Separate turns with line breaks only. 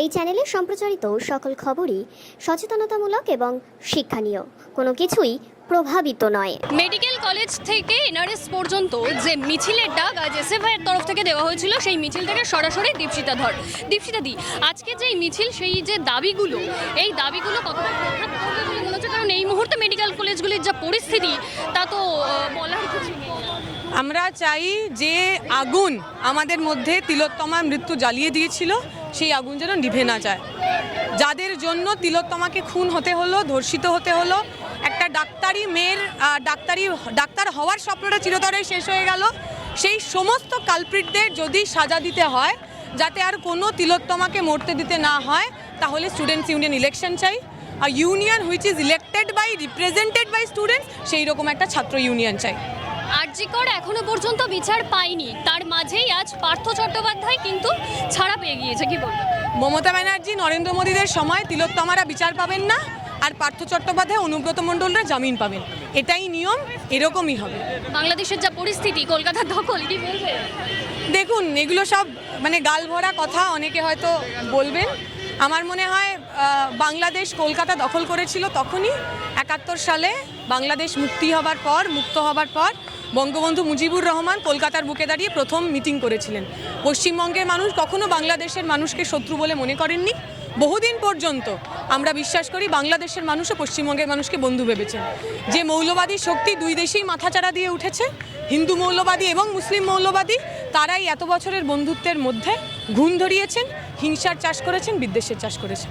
এই চ্যানেলে সম্প্রচারিত সকল খবরই সচেতনতামূলক এবং শিক্ষণীয়। কোনো কিছুই প্রভাবিত নয়।
মেডিকেল কলেজ থেকে এনআরএস পর্যন্ত যে মিছিলের ডাক আজ এসএফআই এর তরফ থেকে দেওয়া হয়েছিল সেই মিছিল থেকে সরাসরি দীপশিতা ধর দীপশিতা দি আজকে যে মিছিল সেই যে দাবিগুলো এই দাবিগুলো কতটা প্রভাব পড়বে বলে মনে হচ্ছে? কারণ এই মুহূর্তে মেডিকেল কলেজগুলির যা পরিস্থিতি তা তো বলার কিছু
আমরা চাই যে আগুন আমাদের মধ্যে তিলোত্তমার মৃত্যু জ্বালিয়ে দিয়েছিল। সেই আগুন যেন নিভে না যায়। যাদের জন্য তিলোত্তমাকে খুন হতে হলো, ধর্ষিত হতে হলো, একটা ডাক্তারি মেয়ের ডাক্তারি, ডাক্তার হওয়ার স্বপ্নটা চিরতরে শেষ হয়ে গেল। সেই সমস্ত কালপ্রিটদের যদি সাজা দিতে হয়, যাতে আর কোনো তিলোত্তমাকে মরতে দিতে না হয়, তাহলে স্টুডেন্টস ইউনিয়ন ইলেকশন চাই। আর union which is elected by represented by students সেই রকম একটা ছাত্র ইউনিয়ন চাই।
আরজিকর এখনও পর্যন্ত বিচার পায়নি। তার মাঝেই আজ পার্থ চট্টোপাধ্যায় কিন্তু ছাড়া পেয়ে গিয়েছে। কি বলব?
মমতা ব্যানার্জি নরেন্দ্র মোদীদের সময় তিলোত্তমারা বিচার পাবেন না আর পার্থ চট্টোপাধ্যায় অনুব্রত মণ্ডলরা জামিন পাবেন। এটাই নিয়ম এরকমই হবে।
বাংলাদেশের যা পরিস্থিতি কলকাতার দখল কি বলবে?
দেখুন এগুলো সব মানে গাল ভরা কথা অনেকে হয়তো বলবেন। আমার মনে হয় বাংলাদেশ কলকাতা দখল করেছিল তখনই। একাত্তর সালে বাংলাদেশ মুক্তি হবার পর, মুক্ত হবার পর বঙ্গবন্ধু মুজিবুর রহমান কলকাতার বুকে দাঁড়িয়ে প্রথম মিটিং করেছিলেন। পশ্চিমবঙ্গের মানুষ কখনো বাংলাদেশের মানুষকে শত্রু বলে মনে করেননি। বহুদিন পর্যন্ত আমরা বিশ্বাস করি বাংলাদেশের মানুষও পশ্চিমবঙ্গের মানুষকে বন্ধু ভেবেছেন। যে মৌলবাদী শক্তি দুই দেশেই মাথাচাড়া দিয়ে উঠেছে, হিন্দু মৌলবাদী এবং মুসলিম মৌলবাদী, তারাই এত বছরের বন্ধুত্বের মধ্যে ঘুণ ধরিয়েছেন হিংসার চাষ করেছেন বিদ্বেষের চাষ করেছেন।